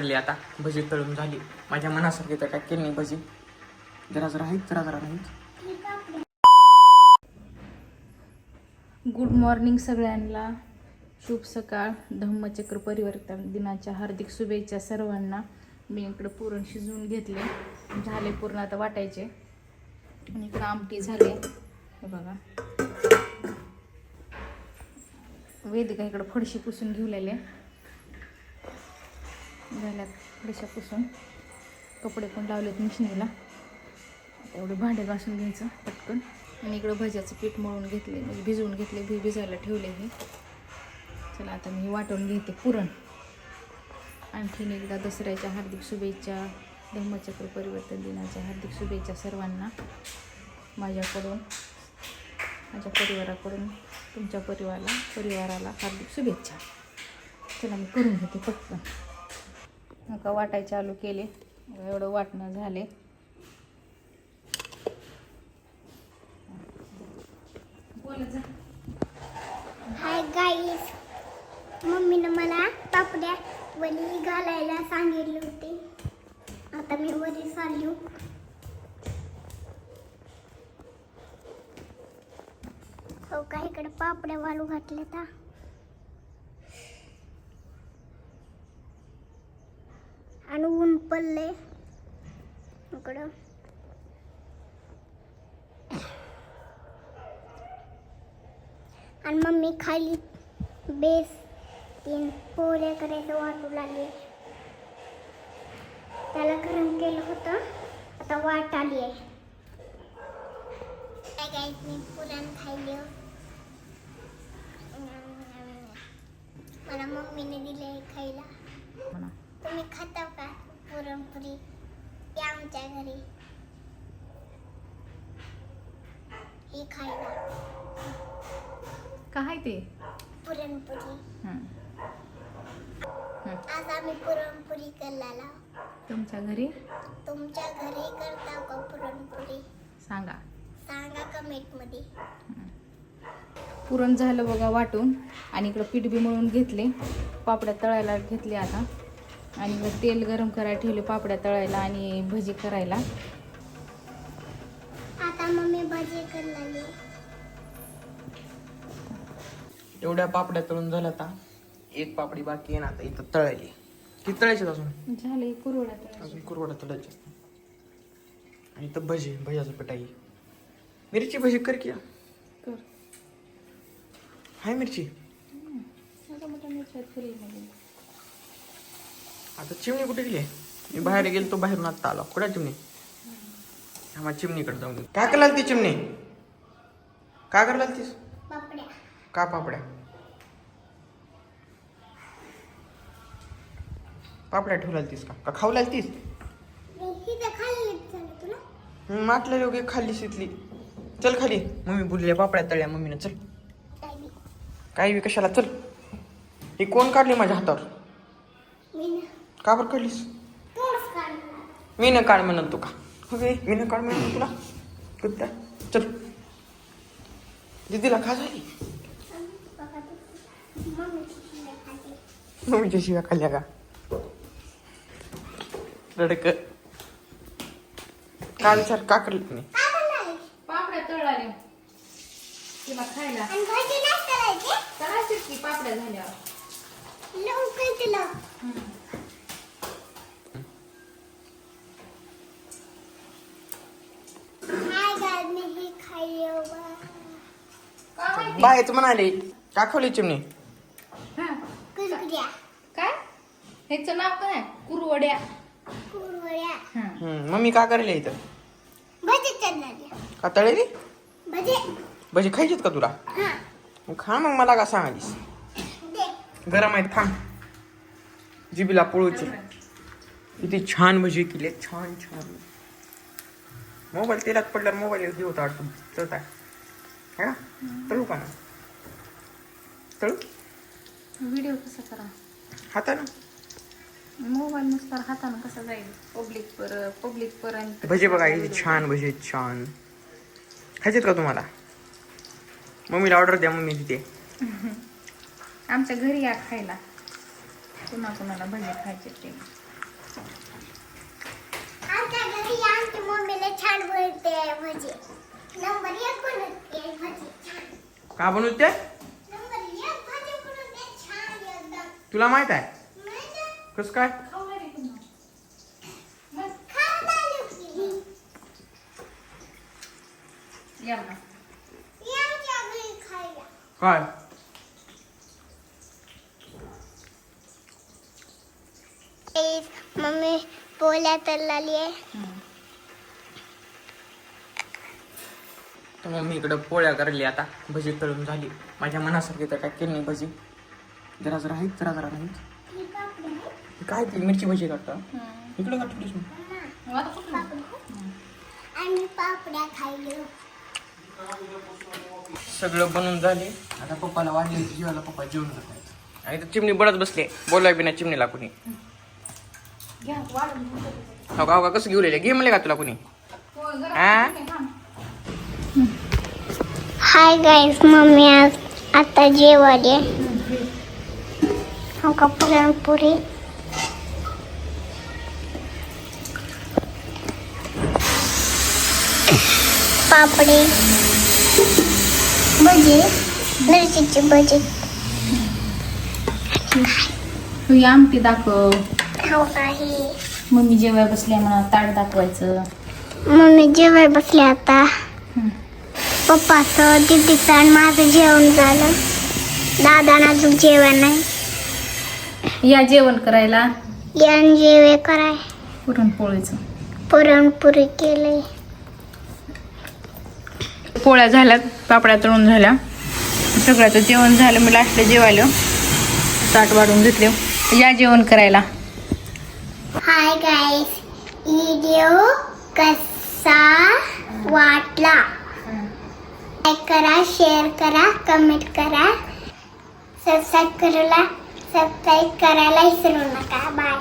काढली आता. भजी तळून झाली. माझ्या मनासारखी तर काय केली नाही भजी. जरा जरा आहेत जरा जरा नाहीत. गुड मॉर्निंग सगळ्यांना. शुभ सकाळ. धम्मचक्र परिवर्तन दिनाच्या हार्दिक शुभेच्छा सर्वांना. मी इकडं पुरण शिजवून घेतले. झाले पूर्ण आता वाटायचे. आणि इकडं आमटी झाले. हे बघा. वेदिका इकडं फडशी पुसून घेऊलेले झाल्यात फडशा पुसून कपडे पण लावलेत मिशनीला. आता भांडे घासून घ्यायचं पटकन. आणि इकडं भज्याचं पीठ मळून घेतले म्हणजे भिजवून घेतले भि भिजायला ठेवले हे. चला आता मी वाटून घेते पुरण. आणखीन एकदा दसऱ्याच्या हार्दिक शुभेच्छा धम्मचक्र परिवर्तन दिनाच्या हार्दिक शुभेच्छा सर्वांना. माझ्याकडून माझ्या परिवाराकडून तुमच्या परिवाराला परिवाराला हार्दिक शुभेच्छा. चला मी करून घेते पटकन. नका वाटायचे चालू केले. एवढं वाटणं झाले. हाय गाईस मम्मीनं मला पापड्या वली घालायला सांगितले होते. आता मी वरी चालू हो का इकडे पापड्या वाळू घातल्या पडले. इकडं. आणि मम्मी खाली बेस तीन पोळ्या करायचं वाटू लागले. त्याला गरम केलं होतं. आता वाट आली आहे. काय काय मी पुरण खाल्ले मला मम्मीने दिले खायला. तुम्ही खाता का? पुरणपुरी या आमच्या घरी. ही खायला. काय ते? पुरणपुरी हं. आज आम्ही पुरणपुरी करायला. तुमच्या घरी? तुमच्या घरी करता का पुरणपुरी सांगा. सांगा कमेंटमध्ये पुरण झालं बघा वाटून. आणि इकडं पीठ बी मळून घेतले. पापड्या तळायला घेतले आता. आणि इकडं तेल गरम करायला ठेवले पापड्या तळायला आणि भजी करायला. आता मम्मी भजी करलाली एवढ्या पापड्या तळून झाल्या आता. एक पापडी बाकी आहे ना आता इथं तळायली. किती तळायचे अजून? झाले कुरवड्या अजून कुरवडा तळायचे आणि इथं भजी भज्याचं पीठ आहे. मिरची भजी कर की. कर. हाय मिरची. मोठ्या आता चिमणी कुठे गेली? मी बाहेर गेलो तो बाहेरून आता आलो. कुठे चिमणी? आम्हाला चिमणीकडे जाऊन काय करायला ती चिमणी? काय करायला तीस का पापड्या? पापड्या ठेवला तीस का? का खाऊ तीस माटल्या योग्य खाल्ली शिकली चल खाली. मम्मी बोलली पापड्या तळ्या मम्मीनं. चल. काय बी. कशाला चल. हे कोण काढली माझ्या हातावर? का बरं काढलीस मी न काढ म्हणत तू का? ओके मी न काढ म्हणत तुला. कुत्त्या चल. दीदीला खा झाली. मम्मीच्या शिव्या खाल्ल्या का? रडक. का विचार का करली तुम्ही काय? पापड्या तळाले. तिला खायला. आणि भाजी नाही करायची की पापड्या लवकर तुला हाय गाय मी हे खाल्ले बा. काय? बायच म्हणाले. का खावली चिमणी. हा. कुरकुऱ्या. काय? ह्याचं नाव काय? कुरवड्या. कुरवड्या. हा. हम्म, मम्मी का करले इथं? भजी करणार का तळेली? भजी. भजी खायचीत का तुला? हा. मग खा मग मला का सांगालीस दे. गरम आहेत खा जिबीला पोळूची किती छान भजी केली छान छान. मोबाईल तेलात पडल्यावर मोबाईल हे होता वाटतं चढता है ना तळू का ना? तळू. व्हिडिओ कसा करा? हातानं. मोबाईल नुसता हातानं कसा जाईल? पब्लिक पर पब्लिक पर्यंत. भजी बघा किती छान भजी छान. खायचेत का तुम्हाला? मम्मीला ऑर्डर द्या मम्मी तिथे आमच्या घरी या खायला. कुणा कुणाला भजी खायचे ते. आमच्या घरी आमची मम्मीला छान बोलते भजी. का बनवते तुला माहीत आहे? कसं काय? काय? मम्मी पोळ्या तळली आहे तर मग मी इकडं पोळ्या करली आता भजी तळून झाली माझ्या मनासारखी तर काय केली नाही भजी जरा जरा आहेत जरा जरा नाहीत ही. हे काय ते मिरची भजी करता. इकडं का ठेवलीस मग? सगळं बनवून झाले आता पप्पाला वाढली जीवाला पप्पा जेवण करतात आणि तर चिमणी बडत बसले बोलाय बिना चिमणीला कुणी. हो का हो का कसं घेऊ घे म्हणले का तुला कुणी हो? थांब. हाय गाईस मम्मी आज आता जेवाले हो का पुरणपोळी पापडी. भजी. मिरचीची भजी. तू ही आमटी दाखव. हो काही मम्मी जेवाय बसल्या म्हणा ताट दाखवायचं. मम्मी जेवाय बसले आता. पप्पाचं दीदीचं आणि माझं जेवण झालं. दादा अजून जेवण नाही. या जेवण करायला? यान जेवे कराय. पुरणपोळीचं. पुरणपुरी केली पोळ्या झाल्यात पापड्या तळून झाल्या. सगळ्याचं जेवण झालं मी लास्टला जेवायला. ताट वाढून घेतले. या जेवण करायला. हाय गाईस व्हिडिओ कसा वाटला? लाईक करा शेअर करा कमेंट करा. सबस्क्राईब करायला सबस्क्राईब करायला विसरू नका. बाय